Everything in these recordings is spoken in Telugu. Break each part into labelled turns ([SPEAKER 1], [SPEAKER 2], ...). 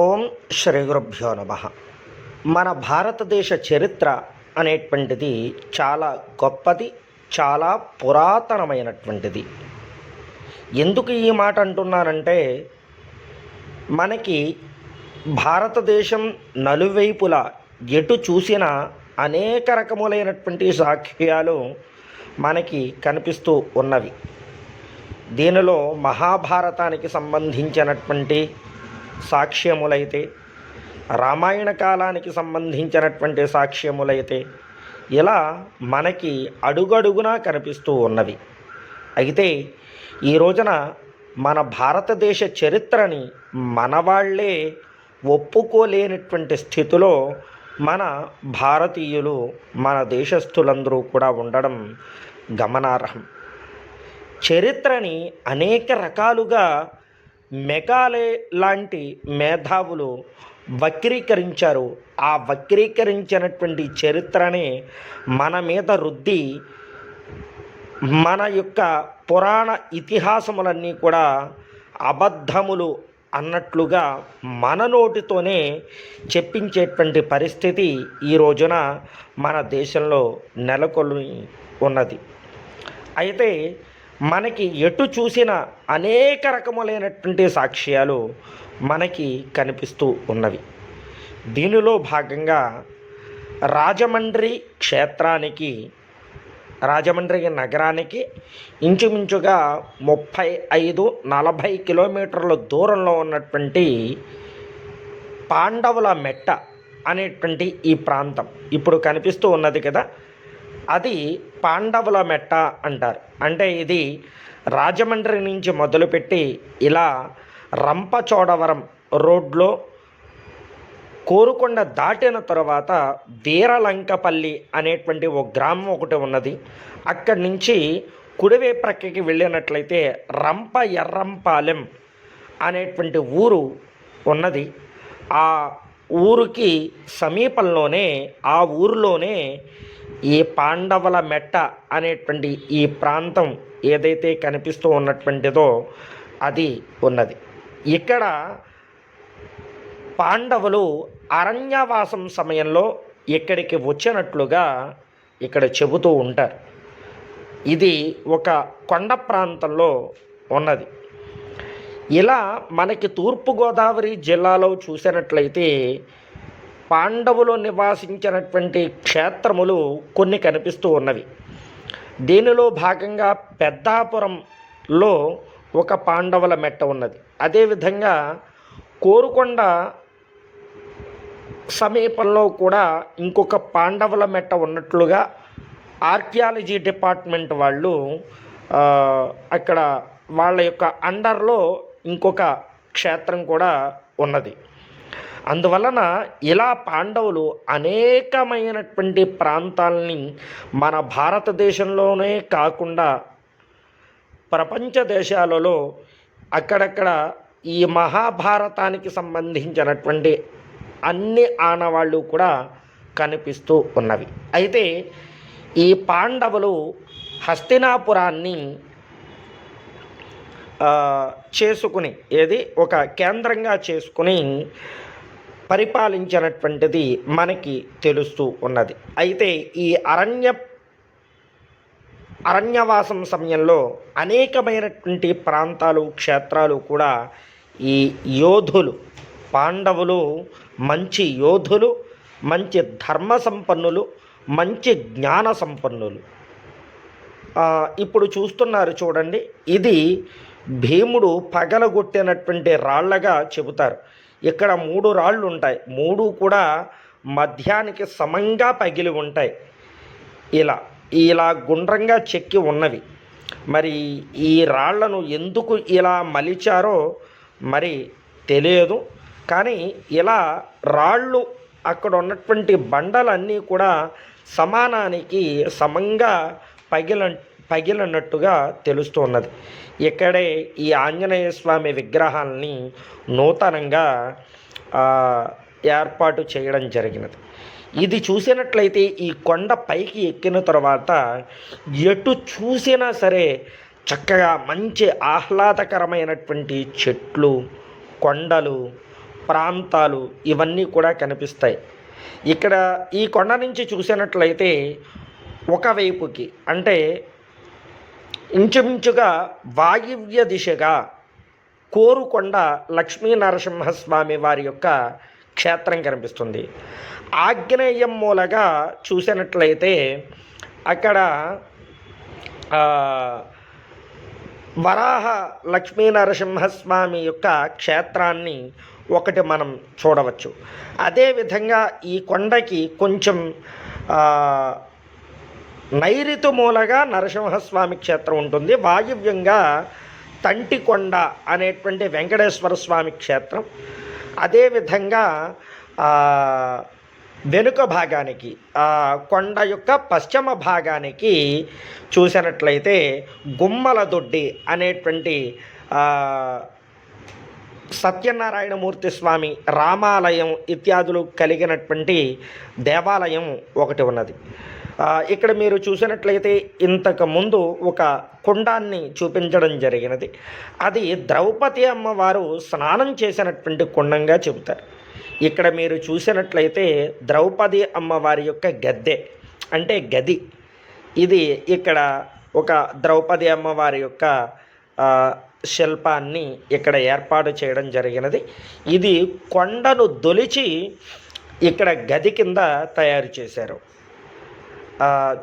[SPEAKER 1] ఓం శ్రీ గురుభ్యో నమ. మన భారతదేశ చరిత్ర అనేటువంటిది చాలా గొప్పది చాలా పురాతనమైనటువంటిది. ఎందుకు ఈ మాట అంటున్నానంటే మనకి భారతదేశం నలువైపులా ఎటు చూసిన అనేక రకములైనటువంటి సాక్ష్యాలు మనకి కనిపిస్తూ ఉన్నవి. దీనిలో మహాభారతానికి సంబంధించినటువంటి సాక్ష్యములైతే రామాయణ కాలానికి సంబంధించినటువంటి సాక్ష్యములైతే ఇలా మనకి అడుగడుగునా కనిపిస్తూ ఉన్నవి. అయితే ఈ రోజున మన భారతదేశ చరిత్రని మనవాళ్ళే ఒప్పుకోలేనటువంటి స్థితిలో మన భారతీయులు మన దేశస్థులందరూ కూడా ఉండడం గమనార్హం. చరిత్రని అనేక రకాలుగా మెకాలే లాంటి మేధావులు వక్రీకరించారు. ఆ వక్రీకరించినటువంటి చరిత్రని మన మీద రుద్ది మన యొక్క పురాణ ఇతిహాసములన్నీ కూడా అబద్ధములు అన్నట్లుగా మన నోటితోనే చెప్పించేటువంటి పరిస్థితి ఈ రోజున మన దేశంలో నెలకొని ఉన్నది. అయితే మనకి ఎటు చూసిన అనేక రకములైనటువంటి సాక్ష్యాలు మనకి కనిపిస్తూ ఉన్నవి. దీనిలో భాగంగా రాజమండ్రి క్షేత్రానికి రాజమండ్రి నగరానికి ఇంచుమించుగా ముప్పై ఐదు నలభై కిలోమీటర్ల దూరంలో ఉన్నటువంటి పాండవుల మెట్ట అనేటువంటి ఈ ప్రాంతం ఇప్పుడు కనిపిస్తూ ఉన్నది కదా. అది పాండవుల మెట్ట అంటారు. అంటే ఇది రాజమండ్రి నుంచి మొదలుపెట్టి ఇలా రంపచోడవరం రోడ్లో కోరుకొండ దాటిన తర్వాత వీరలంకపల్లి అనేటువంటి ఒక గ్రామం ఒకటి ఉన్నది. అక్కడి నుంచి కుడివే ప్రక్కకి వెళ్ళినట్లయితే రంప ఎర్రంపాలెం అనేటువంటి ఊరు ఉన్నది. ఆ ఊరికి సమీపంలోనే ఆ ఊరిలోనే ఈ పాండవుల మెట్ట అనేటువంటి ఈ ప్రాంతం ఏదైతే కనిపిస్తూ ఉన్నటువంటిదో అది ఉన్నది. ఇక్కడ పాండవులు అరణ్యవాసం సమయంలో ఇక్కడికి వచ్చినట్లుగా ఇక్కడ చెబుతూ ఉంటారు. ఇది ఒక కొండ ప్రాంతంలో ఉన్నది. ఇలా మనకి తూర్పుగోదావరి జిల్లాలో చూసినట్లయితే పాండవులు నివాసించినటువంటి క్షేత్రములు కొన్ని కనిపిస్తూ ఉన్నవి. దీనిలో భాగంగా పెద్దాపురంలో ఒక పాండవుల మెట్ట ఉన్నది. అదేవిధంగా కోరుకొండ సమీపంలో కూడా ఇంకొక పాండవుల మెట్ట ఉన్నట్లుగా ఆర్కియాలజీ డిపార్ట్మెంట్ వాళ్ళు అక్కడ వాళ్ళ యొక్క అండర్లో ఇంకొక క్షేత్రం కూడా ఉన్నది. అందువలన ఇలా పాండవులు అనేకమైనటువంటి ప్రాంతాలని మన భారతదేశంలోనే కాకుండా ప్రపంచ దేశాలలో అక్కడక్కడ ఈ మహాభారతానికి సంబంధించినటువంటి అన్ని ఆనవాళ్ళు కూడా కనిపిస్తూ ఉన్నవి. అయితే ఈ పాండవులు హస్తినాపురాన్ని చేసుకుని ఏది? ఒక కేంద్రంగా చేసుకుని పరిపాలించినటువంటిది మనకి తెలుస్తూ ఉన్నది. అయితే ఈ అరణ్య అరణ్యవాసం సమయంలో అనేకమైనటువంటి ప్రాంతాలు క్షేత్రాలు కూడా ఈ యోధులు పాండవులు మంచి యోధులు మంచి ధర్మ సంపన్నులు మంచి జ్ఞాన సంపన్నులు ఇప్పుడు చూస్తున్నారు చూడండి. ఇది భీముడు పగలగొట్టినటువంటి రాళ్ళగా చెబుతారు. ఇక్కడ మూడు రాళ్ళు ఉంటాయి. మూడు కూడా మధ్యానికి సమంగా పగిలి ఉంటాయి. ఇలా ఇలా గుండ్రంగా చెక్కి ఉన్నవి. మరి ఈ రాళ్ళను ఎందుకు ఇలా మలిచారో మరి తెలియదు. కానీ ఇలా రాళ్ళు అక్కడ ఉన్నటువంటి బండలన్నీ కూడా సమానానికి సమంగా పగిల పగిలినట్టుగా తెలుస్తూ ఉన్నది ఇక్కడే ఈ ఆంజనేయ స్వామి విగ్రహాలని నూతనంగా ఏర్పాటు చేయడం జరిగినది. ఇది చూసినట్లయితే ఈ కొండ పైకి ఎక్కిన తర్వాత ఎటు చూసినా సరే చక్కగా మంచి ఆహ్లాదకరమైనటువంటి చెట్లు కొండలు ప్రాంతాలు ఇవన్నీ కూడా కనిపిస్తాయి. ఇక్కడ ఈ కొండ నుంచి చూసినట్లయితే ఒకవైపుకి అంటే ఇంచుమించుగా వాయువ్య దిశగా కోరుకొండ లక్ష్మీ నరసింహస్వామి వారి యొక్క క్షేత్రం కనిపిస్తుంది. ఆగ్నేయం మూలగా చూసినట్లయితే అక్కడ వరాహ లక్ష్మీ నరసింహస్వామి యొక్క క్షేత్రాన్ని ఒకటి మనం చూడవచ్చు. అదేవిధంగా ఈ కొండకి కొంచెం నైరుతి మూలగా నరసింహస్వామి క్షేత్రం ఉంటుంది. వాయువ్యంగా తంటికొండ అనేటువంటి వెంకటేశ్వర స్వామి క్షేత్రం. అదేవిధంగా వెనుక భాగానికి కొండ యొక్క పశ్చిమ భాగానికి చూసినట్లయితే గుమ్మల దొడ్డి అనేటువంటి సత్యనారాయణమూర్తి స్వామి రామాలయం ఇత్యాదులు కలిగినటువంటి దేవాలయం ఒకటి ఉన్నది. ఇక్కడ మీరు చూసినట్లయితే ఇంతకు ముందు ఒక కుండాన్ని చూపించడం జరిగినది. అది ద్రౌపది అమ్మవారు స్నానం చేసినటువంటి కుండంగా చెబుతారు. ఇక్కడ మీరు చూసినట్లయితే ద్రౌపది అమ్మవారి యొక్క గద్దె అంటే గది. ఇది ఇక్కడ ఒక ద్రౌపది అమ్మవారి యొక్క శిల్పాన్ని ఇక్కడ ఏర్పాటు చేయడం జరిగినది. ఇది కొండను దొలిచి ఇక్కడ గది కింద తయారు చేశారు.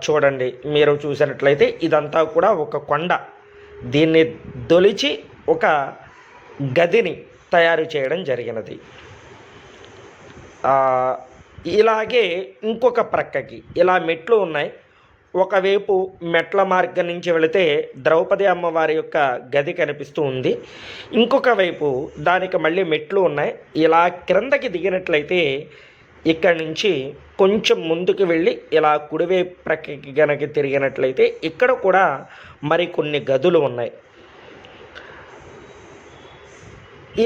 [SPEAKER 1] చూడండి మీరు చూసినట్లయితే ఇదంతా కూడా ఒక కొండ. దీన్ని దొలిచి ఒక గదిని తయారు చేయడం జరిగినది. ఇలాగే ఇంకొక ప్రక్కకి ఇలా మెట్లు ఉన్నాయి. ఒకవైపు మెట్ల మార్గం నుంచి వెళితే ద్రౌపది అమ్మవారి యొక్క గది కనిపిస్తూ ఉంది. ఇంకొక వైపు దానికి మళ్ళీ మెట్లు ఉన్నాయి. ఇలా క్రిందకి దిగినట్లయితే ఇక్కడ నుంచి కొంచెం ముందుకు వెళ్ళి ఇలా కుడివైపు ప్రక్కకి గనక తిరిగినట్లయితే ఇక్కడ కూడా మరికొన్ని గదులు ఉన్నాయి.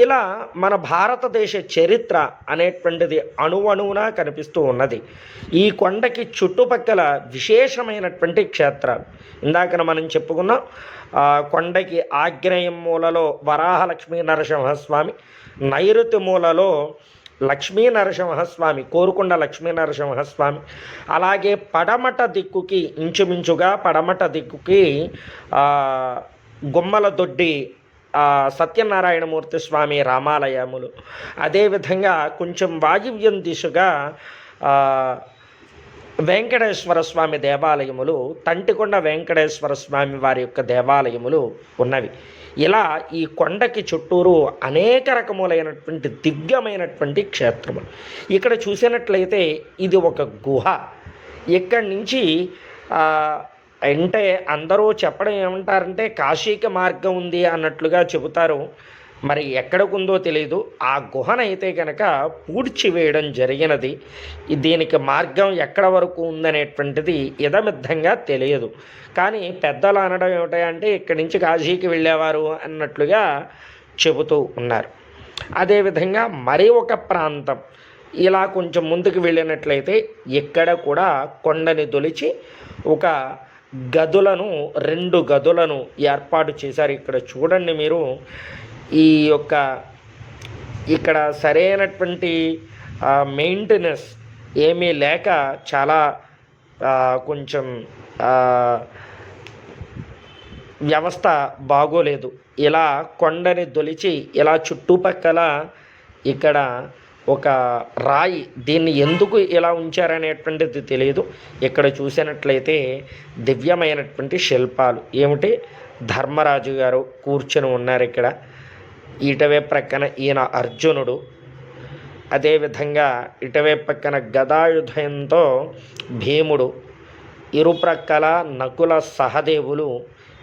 [SPEAKER 1] ఇలా మన భారతదేశ చరిత్ర అనేటువంటిది అణువణువున కనిపిస్తూ ఉన్నది. ఈ కొండకి చుట్టుపక్కల విశేషమైనటువంటి క్షేత్రాలు. ఇందాకన మనం చెప్పుకున్నాం కొండకి ఆగ్నేయం మూలలో వరాహలక్ష్మీ నరసింహస్వామి నైరుతి మూలలో లక్ష్మీ నరసింహస్వామి కోరుకొండ లక్ష్మీ నరసింహస్వామి అలాగే పడమట దిక్కుకి ఇంచుమించుగా పడమట దిక్కుకి గుమ్మల దొడ్డి సత్యనారాయణమూర్తి స్వామి రామాలయములు. అదేవిధంగా కొంచెం వాయువ్యం దిశగా వెంకటేశ్వర స్వామి దేవాలయములు తంటికొండ వెంకటేశ్వర స్వామి వారి యొక్క దేవాలయములు ఉన్నవి. ఇలా ఈ కొండకి చుట్టూరు అనేక రకములైనటువంటి దివ్యమైనటువంటి క్షేత్రములు. ఇక్కడ చూసినట్లయితే ఇది ఒక గుహ. ఇక్కడి నుంచి అంటే అందరూ చెప్పడం ఏమంటారంటే కాశీకి మార్గం ఉంది అన్నట్లుగా చెబుతారు. మరి ఎక్కడికుందో తెలియదు ఆ గుహనైతే కనుక పూడ్చివేయడం జరిగినది. దీనికి మార్గం ఎక్కడ వరకు ఉందనేటువంటిది ఇదమిద్ధంగా తెలియదు. కానీ పెద్దలు అనడం ఏమిటంటే ఇక్కడి నుంచి కాశీకి వెళ్ళేవారు అన్నట్లుగా చెబుతూ ఉన్నారు. అదేవిధంగా మరి ఒక ప్రాంతం. ఇలా కొంచెం ముందుకు వెళ్ళినట్లయితే ఇక్కడ కూడా కొండని దొలిచి ఒక గదులను రెండు గదులను ఏర్పాటు చేశారు. ఇక్కడ చూడండి మీరు. ఈ యొక్క ఇక్కడ సరైనటువంటి మెయింటెనెన్స్ ఏమీ లేక చాలా కొంచెం వ్యవస్థ బాగోలేదు. ఇలా కొండని దొలిచి ఇలా చుట్టుపక్కల ఇక్కడ ఒక రాయి దీన్ని ఎందుకు ఇలా ఉంచారనేటువంటిది తెలియదు ఇక్కడ చూసినట్లయితే దివ్యమైనటువంటి శిల్పాలు. ఏమిటి? ధర్మరాజు గారు కూర్చొని ఉన్నారు ఇక్కడ. ఇటవే ప్రక్కన ఈయన అర్జునుడు. అదేవిధంగా ఇటవే పక్కన గదాయుధంతో భీముడు. ఇరుప్రక్కల నకుల సహదేవులు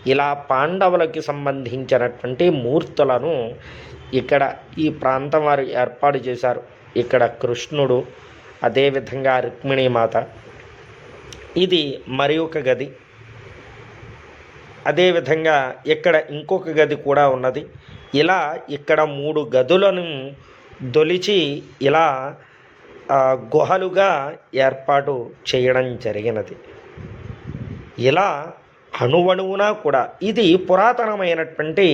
[SPEAKER 1] ఇలా పాండవులకి సంబంధించినటువంటి మూర్తులను ఇక్కడ ఈ ప్రాంతం వారు ఏర్పాటు చేశారు. ఇక్కడ కృష్ణుడు అదేవిధంగా రుక్మిణీమాత ఇది మరి ఒక గది. అదేవిధంగా ఇక్కడ ఇంకొక గది కూడా ఉన్నది. ఇలా ఇక్కడ మూడు గదులను దొలిచి ఇలా గుహలుగా ఏర్పాటు చేయడం జరిగినది. ఇలా అణువణువున కూడా ఇది పురాతనమైనటువంటి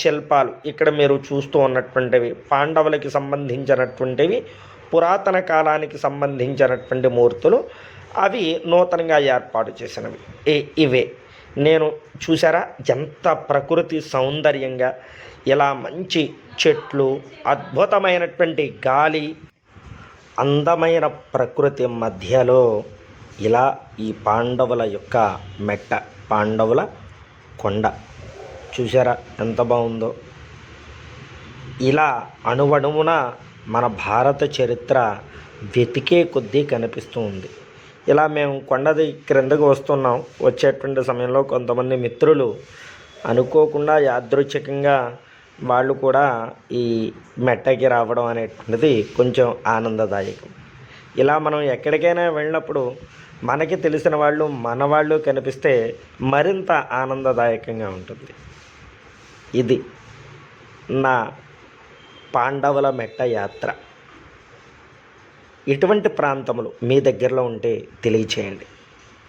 [SPEAKER 1] శిల్పాలు. ఇక్కడ మీరు చూస్తూ ఉన్నటువంటివి పాండవులకి సంబంధించినటువంటివి పురాతన కాలానికి సంబంధించినటువంటి మూర్తులు అవి నూతనంగా ఏర్పాటు చేసినవి. ఇవే. నేను చూసారా ఎంత ప్రకృతి సౌందర్యంగా ఇలా మంచి చెట్లు అద్భుతమైనటువంటి గాలి అందమైన ప్రకృతి మధ్యలో ఇలా ఈ పాండవుల యొక్క మెట్ట పాండవుల కొండ. చూసారా ఎంత బాగుందో? ఇలా అణువణువున మన భారత చరిత్ర వెతికే కొద్దీ కనిపిస్తూ ఉంది. ఇలా మేము కొండది క్రిందకు వస్తున్నాం. వచ్చేటువంటి సమయంలో కొంతమంది మిత్రులు అనుకోకుండా యాదృచ్ఛికంగా వాళ్ళు కూడా ఈ మెట్టకి రావడం అనేటువంటిది కొంచెం ఆనందదాయకం. ఇలా మనం ఎక్కడికైనా వెళ్ళినప్పుడు మనకి తెలిసిన వాళ్ళు మన వాళ్ళు కనిపిస్తే మరింత ఆనందదాయకంగా ఉంటుంది. ఇది నా పాండవుల మెట్ట యాత్ర. ఇటువంటి ప్రాంతములు మీ దగ్గరలో ఉంటే తెలియచేయండి.